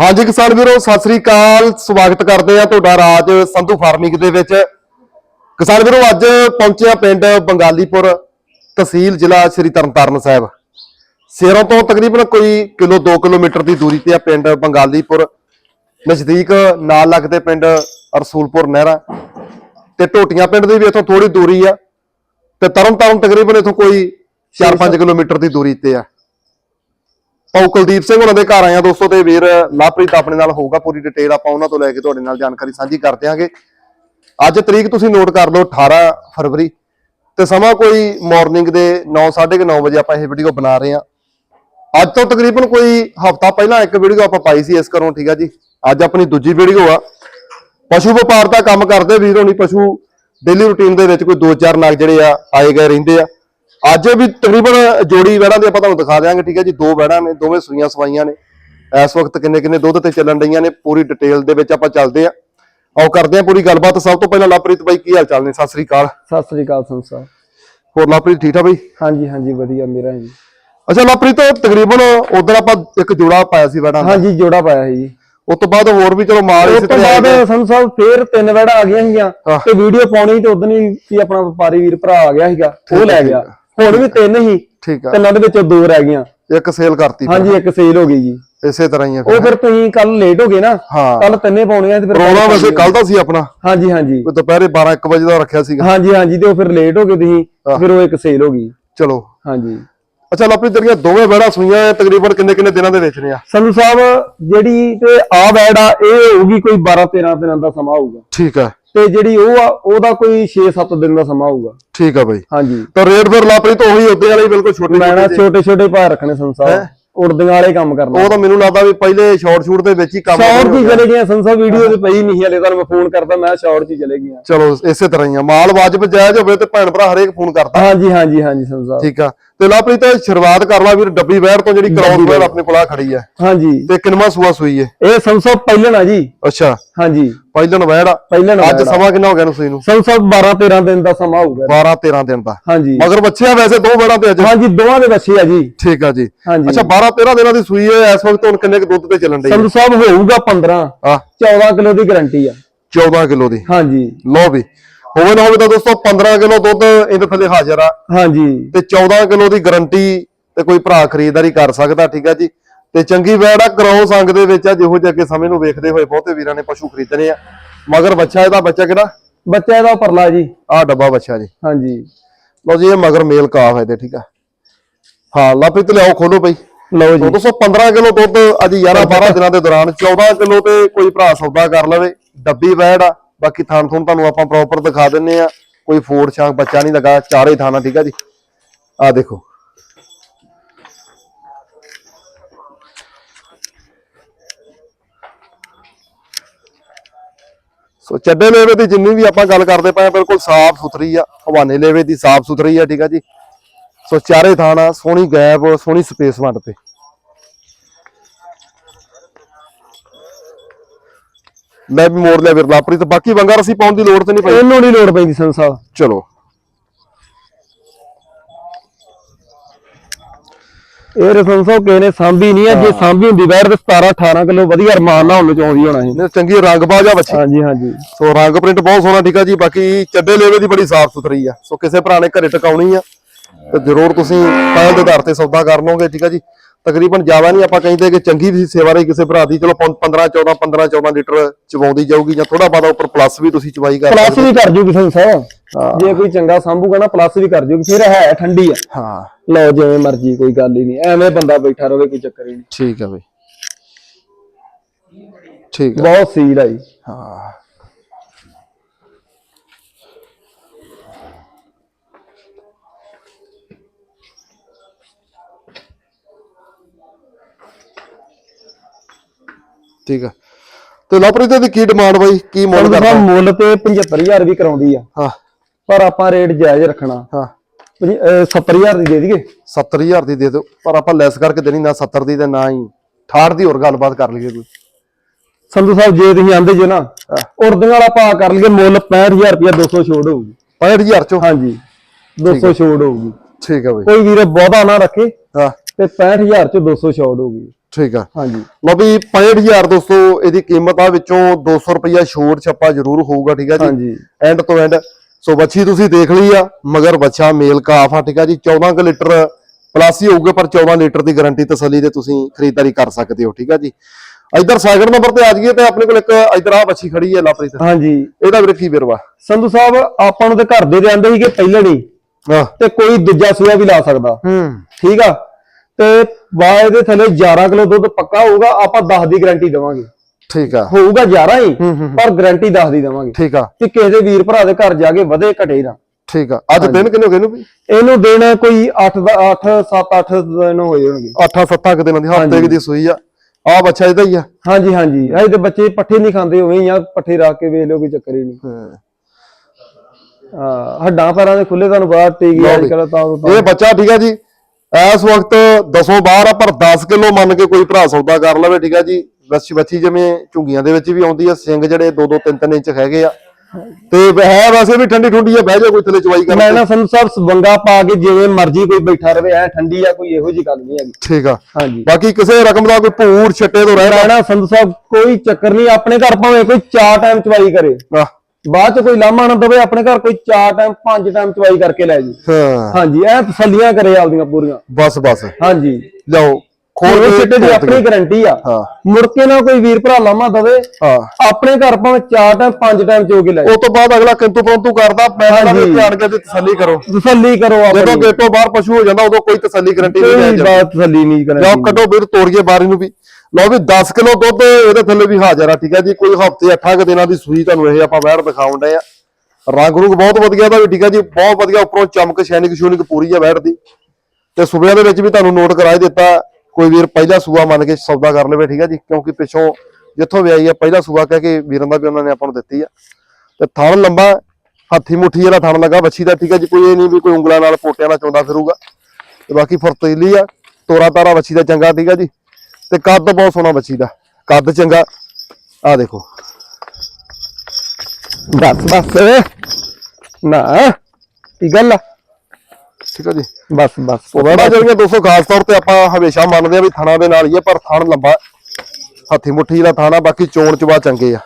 ਹਾਂਜੀ ਕਿਸਾਨ ਵੀਰੋ ਸਤਿ ਸ੍ਰੀ ਅਕਾਲ। ਸਵਾਗਤ ਕਰਦੇ ਆ ਤੁਹਾਡਾ ਰਾਜ ਸੰਧੂ ਫਾਰਮਿੰਗ ਦੇ ਵਿੱਚ। ਕਿਸਾਨ ਵੀਰੋ ਅੱਜ ਪਹੁੰਚਿਆ ਪਿੰਡ ਬੰਗਾਲੀਪੁਰ ਤਹਿਸੀਲ ਜ਼ਿਲ੍ਹਾ ਸ੍ਰੀ ਤਰਨਤਾਰਨ ਸਾਹਿਬ। ਸੇਰੋਂ ਤੋਂ ਤਕਰੀਬਨ ਕੋਈ ਕਿਲੋ 2 ਕਿਲੋਮੀਟਰ ਦੀ ਦੂਰੀ ਤੇ ਆ ਪਿੰਡ ਬੰਗਾਲੀਪੁਰ। ਨਜ਼ਦੀਕ ਨਾਲ ਲੱਗਦੇ ਪਿੰਡ ਰਸੂਲਪੁਰ ਨਹਿਰਾ। ਤੇ ਟੋਟੀਆਂ ਪਿੰਡ ਦੀ ਵੀ ਇੱਥੋਂ ਥੋੜੀ ਦੂਰੀ ਆ। ਤੇ ਤਰਨਤਾਰਨ ਤਕਰੀਬਨ ਇੱਥੋਂ ਕੋਈ 4-5 ਕਿਲੋਮੀਟਰ ਦੀ ਦੂਰੀ ਤੇ ਆ। ਪਾਉ ਕੁਲਦੀਪ ਸਿੰਘ ਉਹਨਾਂ ਦੇ ਘਰ ਆਇਆ ਦੋਸਤੋ ਤੇ ਵੀਰ ਲਵਪ੍ਰੀਤ ਆਪਣੇ ਨਾਲ ਹੋਊਗਾ, ਪੂਰੀ ਡਿਟੇਲ ਆਪਾਂ ਉਹਨਾਂ ਤੋਂ ਲੈ ਕੇ ਤੁਹਾਡੇ ਨਾਲ ਜਾਣਕਾਰੀ ਸਾਂਝੀ ਕਰ ਦਿਆਂਗੇ। ਅੱਜ ਤਰੀਕ ਤੁਸੀਂ ਨੋਟ ਕਰ ਲਓ 18 ਫਰਵਰੀ ਤੇ ਸਮਾਂ ਕੋਈ ਮਾਰਨਿੰਗ ਦੇ 9:30 ਵਜੇ ਆਪਾਂ ਇਹ ਵੀਡੀਓ ਬਣਾ ਰਹੇ ਹਾਂ। ਅੱਜ ਤੋਂ ਤਕਰੀਬਨ ਕੋਈ ਹਫਤਾ ਪਹਿਲਾਂ ਇੱਕ ਵੀਡੀਓ ਆਪਾਂ ਪਾਈ ਸੀ ਇਸ ਕਰੋਂ ਠੀਕ ਆ ਜੀ? ਅੱਜ ਆਪਣੀ ਦੂਜੀ ਵੀਡੀਓ ਆ। ਪਸ਼ੂ ਵਪਾਰ ਦਾ ਕੰਮ ਕਰਦੇ ਵੀਰ ਹੋਣੀ, ਪਸ਼ੂ ਡੇਲੀ ਰੁਟੀਨ ਦੇ ਵਿੱਚ ਕੋਈ 2-4 ਨਗ ਜਿਹੜੇ ਆ, ਆਏ ਗਏ ਰਹਿੰਦੇ ਆ। ਅੱਜ ਵੀ ਤਕਰੀਬਨ ਜੋੜੀ ਵੈੜਾਂ ਦੇ ਆਪਾਂ ਤੁਹਾਨੂੰ ਦਿਖਾ ਦਿਆਂਗੇ ਠੀਕ ਹੈ ਜੀ? ਦੋ ਵੈੜਾਂ ਨੇ ਦੋਵੇਂ ਸੂਈਆਂ ਸਵਾਈਆਂ ਨੇ। ਇਸ ਵਕਤ ਕਿੰਨੇ ਕਿੰਨੇ ਦੁੱਧ ਤੇ ਚੱਲਣ ਰਹੀਆਂ ਨੇ ਪੂਰੀ ਡਿਟੇਲ ਦੇ ਵਿੱਚ ਆਪਾਂ ਚੱਲਦੇ ਆ ਆਓ ਕਰਦੇ ਆ ਪੂਰੀ ਗੱਲਬਾਤ। ਸਭ ਤੋਂ ਪਹਿਲਾਂ ਲਵਪ੍ਰੀਤ ਬਾਈ ਕੀ ਹਾਲ ਚਾਲ ਨੇ? ਸਤਿ ਸ੍ਰੀ ਅਕਾਲ। ਸਤਿ ਸ੍ਰੀ ਅਕਾਲ ਸੰਸਾ ਹੋਰ ਲਵਪ੍ਰੀਤ ਠੀਕ ਠਾਕ ਬਾਈ? ਹਾਂਜੀ ਹਾਂਜੀ ਵਧੀਆ ਮੇਰਾ ਜੀ। ਅੱਛਾ ਲਵਪ੍ਰੀਤ ਤਕਰੀਬਨ ਉਧਰ ਆਪਾਂ ਇੱਕ ਜੋੜਾ ਪਾਇਆ ਸੀ ਵੈੜਾਂ ਦਾ। ਹਾਂਜੀ ਜੋੜਾ ਪਾਇਆ ਸੀ ਜੀ। ਉਸ ਤੋਂ ਬਾਅਦ ਹੋਰ ਵੀ ਚਲੋ ਮਾਲ ਇਸੇ ਤੋਂ ਬਾਅਦ। ਸੰਤ ਸਾਹਿਬ ਫੇਰ ਤਿੰਨ ਵੜਾ ਆ ਗਈਆਂ ਸੀਗੀਆਂ। ਤੇ ਵੀਡੀਓ ਪਾਉਣੀ ਤੇ ਉਦੋਂ ਹੀ ਕੀ ਆਪਣਾ ਵਪਾਰੀ ਵੀਰ ਭਰਾ ਆ ਗਿਆ ਸੀਗਾ ਉਹ ਲੈ ਗਿਆ। ਹੁਣ ਵੀ ਤਿੰਨ ਹੀ ਠੀਕ ਆ। ਤਿੰਨਾਂ ਦੇ ਵਿੱਚੋਂ ਦੋ ਰਹਿ ਗਈਆਂ। ਇੱਕ ਸੇਲ ਕਰਤੀ। ਹਾਂਜੀ ਇੱਕ ਸੇਲ ਹੋ ਗਈ ਜੀ। ਇਸੇ ਤਰ੍ਹਾਂ ਹੀ ਆ ਉਹ ਫਿਰ। ਤੁਸੀਂ ਕੱਲ ਲੇਟ ਹੋ ਗਏ ਨਾ ਕੱਲ ਤਿੰਨੇ ਪਾਉਣੀਆਂ ਤੇ ਫਿਰ ਪ੍ਰੋਗਰਾਮ ਵੈਸੇ ਕੱਲ ਦਾ ਸੀ ਆਪਣਾ। ਹਾਂਜੀ ਹਾਂਜੀ। ਕੋਈ ਦੁਪਹਿਰੇ 12 1 ਵਜੇ ਦਾ ਰੱਖਿਆ ਸੀਗਾ। ਹਾਂਜੀ ਹਾਂਜੀ ਤੇ ਉਹ ਫਿਰ ਲੇਟ ਹੋ ਗਏ ਤੁਸੀਂ। ਫਿਰ ਉਹ ਇੱਕ ਸੇਲ ਹੋ ਗਈ। ਚਲੋ। ਹਾਂਜੀ। ਅੱਛਾ ਲਵਪ੍ਰੀਤ ਜਿਹੜੀਆਂ ਦੋਵੇਂ ਵੈੜਾਂ ਸੂਈਆਂ ਤਕਰੀਬਨ ਕਿੰਨੇ ਕਿੰਨੇ ਦਿਨਾਂ ਦੇ ਵੇਚਣੇ ਆ? ਸੰਧੂ ਸਾਹਿਬ ਜਿਹੜੀ ਤੇ ਆ ਆ ਇਹ ਹੋਊਗੀ ਕੋਈ 12 13 ਦਿਨਾਂ ਦਾ ਸਮਾਂ ਹੋਊਗਾ। ਠੀਕ ਆ। ਤੇ ਜਿਹੜੀ ਉਹ ਆ ਉਹਦਾ ਕੋਈ 6-7 ਦਿਨ ਦਾ ਸਮਾਂ ਹੋਊਗਾ। ਠੀਕ ਆ ਬਾਈ। ਹਾਂਜੀ। ਤਾਂ ਰੇਟ ਫਿਰ ਲਵਪ੍ਰੀਤ ਉਹੀ ਉੱਤੇ ਵਾਲੀ ਬਿਲਕੁਲ ਛੋਟੀ ਮੈਂ ਨਾ। ਛੋਟੇ ਛੋਟੇ ਭਾਅ ਰੱਖਣੇ ਸੰਸਾਰ। ਉੜਦੀਆਂ ਵਾਲੇ ਕੰਮ ਕਰਨਾ। ਉਹ ਤਾਂ ਮੈਨੂੰ ਲੱਗਦਾ ਵੀ ਪਹਿਲੇ ਸ਼ਾਰਟ ਸ਼ੂਟ ਦੇ ਵਿੱਚ ਹੀ ਕੰਮ ਸ਼ਾਰਟ ਗਿਆ। ਚਲੇ ਗਈਆਂ ਵੀਡੀਓ ਤੇ ਪਈ ਨਹੀਂ ਹਲੇ ਤੁਹਾਨੂੰ ਮੈਂ ਫੋਨ ਕਰਦਾ ਮੈਂ ਸ਼ਾਰਟ ਦੀ ਚਲੇ ਗਈਆਂ। ਚਲੋ ਇਸੇ ਤਰ੍ਹਾਂ ਹੀ ਆ। ਮਾਲ ਵਾਜਬ ਜਾਇਜ਼ ਹੋਵੇ ਤੇ ਭੈਣ ਭਰਾ ਹਰੇਕ ਫੋਨ ਕਰਦਾ। ਹਾਂਜੀ ਹਾਂਜੀ ਹਾਂਜੀ ਸੰਸਾਰ। ਠੀਕ ਆ। ਤੇ ਲਵਪ੍ਰੀਤ ਸ਼ੁਰੂਆਤ ਕਰ ਲਾ ਵੀਰ ਡੱਬੀ ਵੈੜ ਤੋਂ ਜਿਹੜੀ ਕਰਾਉਣ ਵੈੜ ਆਪਣੇ ਕੋਲ ਆ ਖੜੀ ਆ ਹਾਂਜੀ। ਤੇ ਕਿੰਨਵਾਂ ਸੂਆ ਸੂਈ ਏ ਇਹ ਸੰਸਾਰ ਪਹਿਲਣ ਆ ਜੀ। ਅੱਛਾ। ਹਾਂਜੀ। ਪਹਿਲਨ ਵੈੜ ਆ। ਪਹਿਲਣ ਅੱਜ ਸਮਾਂ ਕਿੰਨਾ ਹੋ ਗਿਆ ਨੂੰ ਸੂਈ ਨੂੰ? ਸੰਸਾਰ 12 13 ਦਿਨ ਦਾ ਸਮਾਂ ਹੋਊਗਾ। 12 13 ਦਿਨ ਦਾ। ਹਾਂਜੀ। ਮਗਰ ਬੱਚਿਆ ਵੈਸੇ ਦੋ ਵੈੜਾਂ ਤੇ ਅੱਜ। ਹਾਂਜੀ ਦੋਵਾਂ ਦੇ ਬੱਚੇ ਆ ਜੀ। ਠੀਕ ਆ ਜੀ। ਅੱਛਾ 12 13 ਦਿਨਾਂ ਦੀ ਸੂਈ ਹੈ ਇਸ ਵਕਤ ਹੁਣ ਕਿੰਨੇ ਕੁ ਦੁੱਧ ਤੇ ਚੱਲਣ ਡਈ ਹੈ ਸੰਧੂ ਸਾਹਿਬ ਹੋਊਗਾ 15 ਆ 14 ਕਿਲੋ ਦੀ ਗਾਰੰਟੀ ਆ। 14 ਕਿਲੋ ਦੀ। ਹਾਂਜੀ। ਲਓ ਵੀ। ਹੋਵੇ ਨਾ ਹੋਵੇ ਤਾਂ ਦੋਸਤੋ 15 ਕਿਲੋ ਦੁੱਧ ਇਹਦੇ ਥੱਲੇ ਹਾਜ਼ਰ ਆ। ਹਾਂਜੀ। ਤੇ 14 ਕਿਲੋ ਦੀ ਗਾਰੰਟੀ ਤੇ ਕੋਈ ਭਰਾ ਖਰੀਦਦਾਰੀ ਕਰ ਸਕਦਾ ਠੀਕ ਆ ਜੀ? ਤੇ ਚੰਗੀ ਵੈੜ ਆ ਕਰਾਉ ਸੰਗ ਦੇ ਵਿੱਚ ਆ ਜਿਹੋ ਜਿਹੇ ਅੱਗੇ ਸਮੇਂ ਨੂੰ ਵੇਖਦੇ ਹੋਏ ਬਹੁਤੇ ਵੀਰਾਂ ਨੇ ਪਸ਼ੂ ਖਰੀਦਣੇ ਆ। ਮਗਰ ਬੱਚਾ ਇਹਦਾ ਬੱਚਾ ਕਿਹੜਾ? ਬੱਚਾ ਇਹਦਾ ਪਰਲਾ ਜੀ। ਆ ਡੱਬਾ ਬੱਚਾ ਜੀ। ਹਾਂਜੀ। ਲਓ ਜੀ ਇਹ ਮਗਰ ਮੇਲ ਕਾਫ ਹੈ ਤੇ ਠੀਕ ਆ? ਹਾਂ ਲਾਪਿਤ ਲਿਆਓ ਖੋਲੋ ਬਈ। ਲਓ ਜੀ। 215 ਕਿਲੋ ਦੁੱਧ ਅੱਜ 11 12 ਦਿਨਾਂ ਦੇ ਦੌਰਾਨ 14 ਕਿਲੋ ਤੇ ਕੋਈ ਭਰਾ ਸੌਦਾ ਕਰ ਲਵੇ। ਡੱਬੀ ਵੈੜ ਆ ਬਾਕੀ ਥਾਣ ਥੂਨ ਤੁਹਾਨੂੰ ਆਪਾਂ ਪ੍ਰੋਪਰ ਦਿਖਾ ਦਿੰਨੇ ਆ। ਕੋਈ ਫੋੜ ਛਾਂਗ ਬੱਚਾ ਨਹੀਂ ਲਗਾ, ਚਾਰੇ ਥਾਣਾ, ਠੀਕ ਆ ਜੀ? ਆ ਦੇਖੋ। ਸੋ ਚੱਡੇ ਲੇਵੇ ਦੀ ਜਿੰਨੀ ਵੀ ਆਪਾਂ ਗੱਲ ਕਰਦੇ ਪਏ ਆ, ਬਿਲਕੁਲ ਸਾਫ਼ ਸੁਥਰੀ ਆ, ਹਵਾਨੇ ਲੇਵੇ ਦੀ ਸਾਫ਼ ਸੁਥਰੀ ਆ, ਠੀਕ ਆ ਜੀ? ਸੋ ਚਾਰੇ ਥਾਣਾ, ਸੋਹਣੀ ਗੈਪ, ਸੋਹਣੀ ਸਪੇਸ ਵੰਡ ਤੇ। ਲੈ ਵੀ ਮੋੜ ਲਿਆ ਵੀਰ ਲਾਪਰੀ ਤੇ ਬਾਕੀ ਵੰਗਾ ਰਸੀ ਪਾਉਣ ਦੀ ਲੋੜ ਤੇ ਨਹੀਂ ਪਈ। ਇਹਨੂੰ ਨਹੀਂ ਲੋੜ ਪੈਂਦੀ ਸਾਹਿਬ। ਚਲੋ। ਇਹ ਰਸਮ ਸੋ ਕਿਸੇ ਨੇ ਸਾਂਭੀ ਨਹੀਂ ਹੈ ਜੇ ਸਾਂਭੀ ਹੁੰਦੀ ਵੈਰ ਤੇ 17 18 ਕਿਲੋ ਵਧੀਆ ਅਰਮਾਨ ਨਾਲ ਹੁਣ ਚਾਹੁੰਦੀ ਹੋਣਾ ਸੀ। ਨੇ ਚੰਗੀ ਰੰਗਬਾਜ ਆ ਬੱਚੀ। ਹਾਂਜੀ ਹਾਂਜੀ। ਸੋ ਰੰਗ ਪ੍ਰਿੰਟ ਬਹੁਤ ਸੋਹਣਾ ਠੀਕ ਆ ਜੀ ਬਾਕੀ ਚੱਡੇ ਲੇਵੇ ਦੀ ਬੜੀ ਸਾਫ਼ ਸੁਥਰੀ ਆ। ਸੋ ਕਿਸੇ ਭਰਾ ਨੇ ਘਰੇ ਟਿਕਾਉਣੀ ਆ ਤੇ ਜ਼ਰੂਰ ਤੁਸੀਂ ਪਹਿਲ ਦੇ ਆਧਾਰ ਤੇ ਸੌਦਾ ਕਰ ਲਓਗੇ ਠੀਕ ਆ ਜੀ। ਤਕਰੀਬਨ ਜ਼ਿਆਦਾ ਨਹੀਂ ਆਪਾਂ ਕਹਿੰਦੇ ਕਿ ਚੰਗੀ ਦੀ ਸੇਵਾ ਰਹੀ ਕਿਸੇ ਭਰਾ ਦੀ ਚਲੋ 15 14 15 14 ਲੀਟਰ ਚਵਾਉਂਦੀ ਜਾਊਗੀ ਜਾਂ ਥੋੜਾ ਬਾਦਾ ਉੱਪਰ ਪਲੱਸ ਵੀ ਤੁਸੀਂ ਚਵਾਈ ਕਰ ਪਲੱਸ ਵੀ ਕਰ ਜੂਗੀ ਸੰਧੂ ਸਾਹਿਬ ਜੇ ਕੋਈ ਚੰਗਾ ਸਾਂਭੂਗਾ ਨਾ ਪਲੱਸ ਵੀ ਕਰ ਜੂਗੀ। ਫਿਰ ਹੈ ਠੰਡੀ ਆ। ਹਾਂ। ਲਓ ਜਿਵੇਂ ਮਰਜ਼ੀ ਕੋਈ ਗੱਲ ਹੀ ਨਹੀਂ। ਐਵੇਂ ਬੰਦਾ ਬੈਠਾ ਰਵੇ ਕੋਈ ਚੱਕਰ ਹੀ ਨਹੀਂ। ਠੀਕ ਆ ਬਈ। ਠੀਕ ਆ। ਬਹੁਤ ਸੀਲ ਆ ਜੀ। ਹਾਂ। ਠੀਕ ਆ। ਤੇ ਲਵਪ੍ਰੀਤ ਦੀ ਕੀ ਡਿਮਾਂਡ ਬਾਈ? ਕੀ ਮੁੱਲ ਕਰਦਾ? ਮੁੱਲ ਤੇ 75000 ਵੀ ਕਰਾਉਂਦੀ ਆ। ਹਾਂ। ਪਰ ਆਪਾਂ ਰੇਟ ਜਾਇਜ਼ ਰੱਖਣਾ। ਹਾਂ। ਪੰਜ- ਅਹ 70000 ਦੀ ਦੇ ਦਈਏ। 70000 ਦੀ ਦੇ ਦਿਓ। ਪਰ ਆਪਾਂ ਲੈਸ ਕਰਕੇ ਦੇਣੀ ਨਾ 70 ਦੀ ਤੇ ਨਾ ਹੀ 68 ਦੀ ਹੋਰ ਗੱਲਬਾਤ ਕਰ ਲਈਏ ਕੋਈ। ਸੰਧੂ ਸਾਹਿਬ ਜੇ ਤੁਸੀਂ ਆਂਦੇ ਜੇ ਨਾ ਉਰਦੂਆਂ ਵਾਲਾ ਪਾ ਕਰ ਲਈਏ ਮੁੱਲ 65000 ਰੁਪਇਆ 200 ਛੋੜ ਹੋਊਗੀ। 65000 ਚੋਂ? ਹਾਂਜੀ। 200 ਛੋੜ ਹੋਊਗੀ। ਠੀਕ ਆ ਬਾਈ। ਕੋਈ ਵੀਰ ਬਹੁਤਾ ਨਾ ਰੱਖੇ ਹਾਂ। ਤੇ 65000 ਚ 200 ਛੋੜ ਹੋਊਗੀ। ਠੀਕ ਆ। ਹਾਂਜੀ। ਲਓ ਵੀ 65000 ਦੋਸਤੋ ਇਹਦੀ ਕੀਮਤ ਆ ਵਿੱਚੋਂ 200 ਰੁਪਇਆ ਛੋਟ ਛੱਪਾ ਜ਼ਰੂਰ ਹੋਊਗਾ ਠੀਕ ਆ ਜੀ? ਹਾਂਜੀ। ਐਂਡ ਤੋਂ ਐਂਡ ਸੋ ਬੱਚੀ ਤੁਸੀਂ ਦੇਖ ਲਈ ਆ ਮਗਰ ਬੱਚਾ ਮੇਲ ਕਾਫ ਆ ਠੀਕ ਆ ਜੀ? 14 ਕੁ ਲੀਟਰ ਪਲੱਸ ਹੀ ਹੋਊਗਾ ਪਰ 14 ਲੀਟਰ ਦੀ ਗਾਰੰਟੀ ਤਸੱਲੀ ਦੇ ਤੁਸੀਂ ਖਰੀਦਦਾਰੀ ਕਰ ਸਕਦੇ ਹੋ ਠੀਕ ਆ ਜੀ? ਇਧਰ ਸੈਕਿੰਡ ਨੰਬਰ ਤੇ ਆ ਜਾਈਏ ਤੇ ਆਪਣੇ ਕੋਲ ਇੱਕ ਇਧਰ ਆ ਬੱਚੀ ਖੜੀ ਹੈ ਲਾਪਰੀਤ ਹਾਂਜੀ। ਇਹਦਾ ਵੀਰੇ ਕੀ ਵਿਰਵਾ? ਸੰਧੂ ਸਾਹਿਬ ਆਪਾਂ ਨੂੰ ਤੇ ਘਰ ਦੇ ਦੇ ਆਂਦੇ ਸੀਗੇ ਪਹਿਲਾਂ ਨਹੀਂ। ਹਾਂ। ਤੇ ਕੋਈ ਦੂਜਾ ਸੂਆ ਵੀ ਲਾ ਸਕਦਾ। ਹੂੰ। ਠੀਕ ਆ? ਤੇ ਵਾਏ ਦੇ ਥੱਲੇ 11 ਕਿਲੋ ਦੁੱਧ ਪੱਕਾ ਹੋਊਗਾ ਆਪਾਂ 10 ਦੀ ਗਾਰੰਟੀ ਦੇਵਾਂਗੇ। ਠੀਕ ਆ। ਹੋਊਗਾ 11 ਹੀ। ਪਰ ਗਾਰੰਟੀ 10 ਦੀ ਦੇਵਾਂਗੇ। ਠੀਕ ਆ। ਕਿ ਕਿਸੇ ਦੇ ਵੀਰ ਭਰਾ ਦੇ ਘਰ ਜਾ ਕੇ ਵਧੇ ਘਟੇ ਨਾ। ਠੀਕ ਆ। ਅੱਜ ਦਿਨ ਕਿੰਨੇ ਹੋ ਗਏ ਇਹਨੂੰ ਵੀ? ਇਹਨੂੰ ਦੇਣਾ ਕੋਈ 8 ਦਾ 8 7 8 ਦਿਨ ਹੋਏ ਹੋਣਗੇ। 8-7 ਕੁ ਦਿਨਾਂ ਦੀ ਹਫ਼ਤੇ ਦੀ ਸੂਈ ਆ। ਆ ਬੱਚਾ ਇਹਦਾ ਹੀ ਆ। ਹਾਂਜੀ ਹਾਂਜੀ। ਇਹ ਤੇ ਬੱਚੇ ਪੱਠੇ ਨਹੀਂ ਖਾਂਦੇ ਉਵੇਂ ਹੀ ਆ ਪੱਠੇ ਰੱਖ ਕੇ ਵੇਖ ਲਿਓ ਕੋਈ ਚੱਕਰ ਹੀ ਨਹੀਂ। ਹੱਡਾਂ ਪੈਰਾਂ ਦੇ ਖੁੱਲੇ ਤੁਹਾਨੂੰ ਬਾਹਰ ਟੀਕੀ ਲਓ ਅੱਜ ਵੀ। ਕੱਲ ਤਾਂ ਇਹ ਬੱਚਾ ਠੀਕ ਆ ਜੀ। ਇਸ ਵਕਤ 10 ਬਾਹਰ ਆ ਪਰ 10 ਕਿਲੋ ਮੰਨ ਕੇ ਕੋਈ ਭਰਾ ਸੌਦਾ ਕਰ ਲਵੇ ਠੀਕ ਆ ਜੀ? ਬੱਚੀ ਬੱਚੀ ਜਿਵੇਂ ਝੁੰਗੀਆਂ ਦੇ ਵਿੱਚ ਵੀ ਆਉਂਦੀ ਆ ਸਿੰਘ ਜਿਹੜੇ 2-2 3-3 ਇੰਚ ਹੈਗੇ ਆ। ਤੇ ਹੈ ਵੈਸੇ ਵੀ ਠੰਡੀ ਠੁੰਡੀ ਆ ਬਹਿ ਜਾ ਕੋਈ ਥੱਲੇ ਚਵਾਈ ਕਰ ਮੈਂ ਨਾ ਸੰਤ ਸਾਹਿਬ ਸਬੰਗਾ ਪਾ ਕੇ ਜਿਵੇਂ ਮਰਜ਼ੀ ਕੋਈ ਬੈਠਾ ਰਵੇ ਐ ਠੰਡੀ ਆ ਕੋਈ ਇਹੋ ਜੀ ਗੱਲ ਨਹੀਂ ਹੈਗੀ। ਠੀਕ ਆ। ਹਾਂਜੀ। ਬਾਕੀ ਕਿਸੇ ਰਕਮ ਦਾ ਕੋਈ ਭੂਰ ਛੱਟੇ ਤੋਂ ਰਹਿਣਾ। ਸੰਤ ਸਾਹਿਬ ਕੋਈ ਚੱਕਰ ਨਹੀਂ ਆਪਣੇ ਘਰ ਭਾਵੇਂ ਕੋਈ ਚਾਰ ਟਾਈਮ ਚਵਾਈ ਕਰੇ। ਆਹ, ਬਾਅਦ ਚ ਕੋਈ ਲਾਮਾ ਨਾ ਦਵੇ ਆਪਣੇ ਘਰ ਕੋਈ ਚਾਰ ਟਾਈਮ ਪੰਜ ਟਾਈਮ ਚਵਾਈ ਕਰਕੇ ਲੈ ਜੀ। ਹਾਂ। ਹਾਂਜੀ ਐ ਤਸੱਲੀਆਂ ਕਰੇ ਆਪਦੀਆਂ ਪੂਰੀਆਂ। ਬਸ ਬਸ। ਹਾਂਜੀ। ਲਓ ਖੋਲ ਕੋਈ ਕੇ ਸਿੱਟੇ ਦੀ ਆਪਣੀ ਗਾਰੰਟੀ ਆ। ਹਾਂ। ਮੁੜ ਕੇ ਨਾ ਕੋਈ ਵੀਰ ਭਰਾ ਲਾਮਾ ਦਵੇ ਹਾਂ। ਆਪਣੇ ਘਰ ਭਾਵੇਂ ਚਾਰ ਟਾਈਮ ਪੰਜ ਟਾਈਮ ਚੋ ਕੇ ਲੈ। ਉਸ ਤੋਂ ਬਾਅਦ ਅਗਲਾ ਕਿੰਤੂ ਪਰੰਤੂ ਕਰਦਾ ਪੈਸਾ ਹਾਂਜੀ। ਧਿਆਨ ਕੇ ਤੇ ਤਸੱਲੀ ਕਰੋ। ਤਸੱਲੀ ਕਰੋ ਜਦੋਂ ਆਪਣੀ ਗੇਟੋਂ ਬਾਹਰ ਪਸ਼ੂ ਹੋ ਜਾਂਦਾ ਉਦੋਂ ਕੋਈ ਤਸੱਲੀ ਗਰੰਟੀ ਨਹੀਂ ਲੈ ਕੋਈ ਜਾਂਦੀ। ਬਾਤ ਤਸੱਲੀ ਨਹੀਂ ਲਓ ਕਰਨੀ ਕੱਢੋ ਵੀਰ ਤੋੜੀਏ ਬਾਰੀ ਨੂੰ ਵੀ। ਲਓ ਵੀ 10 ਕਿਲੋ ਦੁੱਧ ਇਹਦੇ ਥੱਲੇ ਵੀ ਹਾਜ਼ਰ ਆ, ਠੀਕ ਹੈ ਜੀ। ਕੋਈ ਹਫ਼ਤੇ 8 ਕੁ ਦਿਨਾਂ ਦੀ ਸੂਈ ਤੁਹਾਨੂੰ ਇਹ ਆਪਾਂ ਵੈੜ ਦਿਖਾਉਣ ਡਏ ਆ। ਰੰਗ ਰੂਗ ਬਹੁਤ ਵਧੀਆ ਦਾ ਵੀ, ਠੀਕ ਹੈ ਜੀ। ਬਹੁਤ ਵਧੀਆ ਉੱਪਰੋਂ ਚਮਕ, ਸ਼ੈਨਿਕ ਸ਼ੂਨਿਕ ਪੂਰੀ ਆ ਵੈੜ ਦੀ। ਤੇ ਸੂਬਿਆਂ ਦੇ ਵਿੱਚ ਵੀ ਤੁਹਾਨੂੰ ਨੋਟ ਕਰਾ ਦਿੱਤਾ, ਕੋਈ ਵੀਰ ਪਹਿਲਾ ਸੂਆ ਮੰਨ ਕੇ ਸੌਦਾ ਕਰ ਲਵੇ, ਠੀਕ ਹੈ ਜੀ। ਕਿਉਂਕਿ ਪਿੱਛੋਂ ਜਿੱਥੋਂ ਵੀ ਆਈ ਆ, ਪਹਿਲਾ ਸੂਆ ਕਹਿ ਕੇ ਵੀਰਾਂ ਦਾ ਵੀ ਉਹਨਾਂ ਨੇ ਆਪਾਂ ਨੂੰ ਦਿੱਤੀ ਆ। ਤੇ ਥਣ ਲੰਬਾ, ਹੱਥੀ ਮੁੱਠੀ ਵਾਲਾ ਥਣ ਲੱਗਾ ਬੱਚੀ ਦਾ, ਠੀਕ ਹੈ ਜੀ। ਕੋਈ ਇਹ ਨਹੀਂ ਵੀ ਕੋਈ ਉਂਗਲਾਂ ਨਾਲ ਪੋਟਿਆਂ ਨਾਲ ਚੋਂਦਾ ਫਿਰੂਗਾ। ਤੇ ਬਾਕੀ ਫਰਤੀਲੀ ਆ, ਤੋਰਾ ਤਾਰਾ ਬੱਚੀ ਦਾ ਚੰਗਾ, ਠੀਕ ਆ ਜੀ। ਤੇ ਕੱਦ ਬਹੁਤ ਸੋਹਣਾ ਬੱਚੀ ਦਾ। ਕੱਦ ਚੰਗਾ। ਆ ਦੇਖੋ। ਬਸ ਬਸ। ਨਾ ਕੀ ਗੱਲ ਆ? ਠੀਕ ਆ ਜੀ। ਬਸ ਬਸ। ਉਹਦਾ ਜਿਹੜੀਆਂ ਦੋਸਤੋ ਖਾਸ ਤੌਰ ਤੇ ਆਪਾਂ ਹਮੇਸ਼ਾ ਮੰਨਦੇ ਆ ਵੀ ਥਣਾ ਦੇ ਨਾਲ ਹੀ ਆ ਪਰ ਥਣ ਲੰਬਾ। ਹੱਥੀ ਮੁੱਠੀ ਦਾ ਥਾਣਾ ਬਾਕੀ ਚੋਣ ਚਵਾ ਚੰਗੇ ਆ।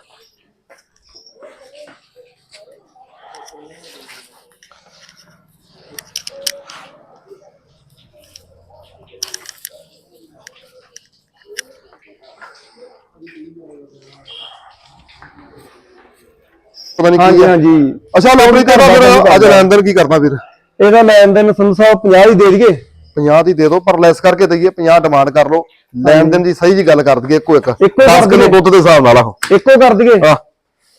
ਪਤਾ ਨਹੀਂ ਹਾਂਜੀ ਕੀ ਆ। ਹਾਂਜੀ। ਅੱਛਾ ਲੋਬਰੀ ਤੇ ਫਿਰ ਅੱਜ ਲੈਣ ਦੇਣ ਕੀ ਕਰਨਾ ਵੀਰ ਇਹਦਾ ਲੈਣ ਦੇਣ ਸੰਤ ਸਾਹਿਬ 50 ਹੀ ਦੇ ਦਈਏ। 50 ਦੀ ਦੇ ਦਿਓ ਪਰ ਲੈਸ ਕਰਕੇ ਦਈਏ 50 ਡਿਮਾਂਡ ਕਰ ਲਓ। ਲੈਣ ਦੇਣ ਦੀ ਸਹੀ ਜੀ ਗੱਲ ਕਰ ਦਈਏ ਇੱਕੋ ਇੱਕ। ਇੱਕੋ 10 ਕਰ ਕਿਲੋ ਦਈਏ। ਦੁੱਧ ਦੇ ਹਿਸਾਬ ਨਾਲ ਆਹੋ ਇੱਕੋ ਕਰ ਦਈਏ। ਹਾਂ।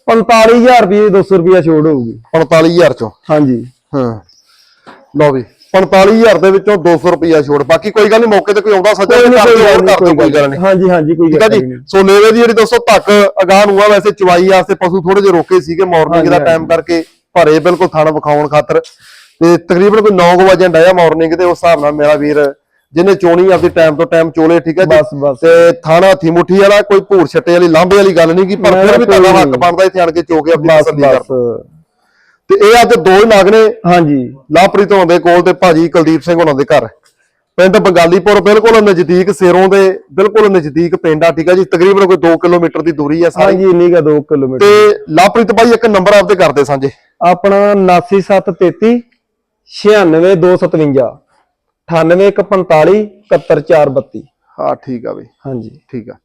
45000 ਰੁਪਏ 200 ਰੁਪਏ ਛੋੜ ਹੋਊਗੀ। 45000 ਚੋਂ। ਹਾਂਜੀ। ਹਾਂ। ਲਓ ਵੀ। 45000 ਦੇ ਵਿੱਚੋਂ 200 ਰੁਪਿਆ ਛੋੜ ਬਾਕੀ ਕੋਈ ਗੱਲ ਨਹੀਂ ਮੌਕੇ ਤੇ ਕੋਈ ਆਉਂਦਾ ਸੱਜਾ ਕੋਈ ਤੇ ਹੋਰ ਕਰ ਗੱਲ ਨਹੀਂ। ਹਾਂਜੀ ਹਾਂਜੀ ਕੋਈ ਠੀਕ ਗੱਲ ਜੀ? ਨਹੀਂ। ਸੋ ਲੇਵੇ ਦੀ ਜਿਹੜੀ ਦੋਸਤੋ ਧੱਕ ਅਗਾਹ ਨੂੰ ਆ ਵੈਸੇ ਚਵਾਈ ਵਾਸਤੇ ਪਸ਼ੂ ਥੋੜੇ ਜਿਹਾ ਰੋਕੇ ਸੀਗੇ ਮਾਰਨਿੰਗ ਦਾ ਟਾਈਮ ਕਰਕੇ ਭਰੇ ਬਿਲਕੁਲ ਥਣ ਵਿਖਾਉਣ ਖਾਤਰ। ਤੇ ਤਕਰੀਬਨ ਕੋਈ 9 ਵਜੇ ਡਾਇਆ ਮਾਰਨਿੰਗ ਦੇ ਉਸ ਹਿਸਾਬ ਨਾਲ ਮੇਰਾ ਵੀਰ ਜਿਹਨੇ ਚੋਣੀ ਆਪਦੀ ਟਾਈਮ ਤੋਂ ਟਾਈਮ ਚੋਲੇ ਠੀਕ ਹੈ ਜੀ? ਬਸ, ਬਸ। ਤੇ ਥਾਣਾ ਹੱਥੀ ਮੁੱਠੀ ਵਾਲਾ ਕੋਈ ਭੂਰ ਛੱਟੇ ਵਾਲੀ ਲਾਂਬੇ ਵਾਲੀ ਗੱਲ ਨਹੀਂ ਕੀ ਪਰ ਫਿਰ ਵੀ ਤੁਹਾਡਾ ਹੱਕ। ਬਣਦਾ ਇੱਥੇ ਆਣ ਕੇ ਚੋ ਕੇ ਆਪਣੀ ਤਸੱਲੀ ਕਰ ਬਸ। ਤੇ ਇਹ ਅੱਜ ਦੋ ਹੀ ਨਾਗ ਨੇ। ਹਾਂਜੀ। ਲਾਪ੍ਰੀਤ ਹੋਣ ਦੇ ਕੋਲ ਤੇ ਭਾਜੀ ਕੁਲਦੀਪ ਸਿੰਘ ਹੋਣਾ ਦੇ ਘਰ। ਪਿੰਡ ਬੰਗਾਲੀਪੁਰ ਬਿਲਕੁਲ ਨਜ਼ਦੀਕ ਸੇਰੋਂ ਦੇ ਬਿਲਕੁਲ ਨਜ਼ਦੀਕ ਪਿੰਡ ਆ ਠੀਕ ਆ ਜੀ? ਤਕਰੀਬਨ ਕੋਈ 2 ਕਿਲੋਮੀਟਰ ਦੀ ਦੂਰੀ ਆ ਸਾਰੀ। ਹਾਂਜੀ ਇੰਨੀ ਕਾ 2 ਕਿਲੋਮੀਟਰ ਤੇ ਲਾਪ੍ਰੀਤ ਭਾਈ ਇੱਕ ਨੰਬਰ ਆਪਦੇ ਕਰਦੇ ਸਾਂਝੇ। ਆਪਣਾ 99733 96257 98145 71432 ਹਾਂ ਠੀਕ ਆ ਬਈ। ਹਾਂਜੀ। ਠੀਕ ਆ।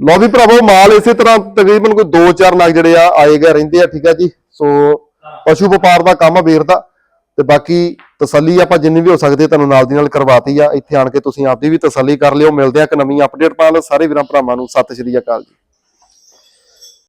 ਲਓ ਵੀ ਭਰਾਵੋ ਮਾਲ ਇਸੇ ਤਰ੍ਹਾਂ ਤਕਰੀਬਨ ਕੋਈ 2-4 ਨਗ ਜਿਹੜੇ ਆ ਆਏ ਗਏ ਰਹਿੰਦੇ ਆ ਠੀਕ ਆ ਜੀ? ਸੋ ਪਸ਼ੂ ਵਪਾਰ ਦਾ ਕੰਮ ਆ ਵੀਰ ਦਾ ਤੇ ਬਾਕੀ ਤਸੱਲੀ ਆਪਾਂ ਜਿੰਨੀ ਵੀ ਹੋ ਸਕਦੇ ਤੁਹਾਨੂੰ ਨਾਲ ਦੀ ਨਾਲ ਕਰਵਾਤੀ ਆ। ਇੱਥੇ ਆਣ ਕੇ ਤੁਸੀਂ ਆਪਦੀ ਵੀ ਤਸੱਲੀ ਕਰ ਲਿਓ। ਮਿਲਦੇ ਆ ਇੱਕ ਨਵੀਂ ਅਪਡੇਟ ਪਾਲ ਸਾਰੇ ਵੀਰਾਂ ਭਰਾਵਾਂ ਨੂੰ। ਸਤਿ ਸ਼੍ਰੀ ਅਕਾਲ ਜੀ।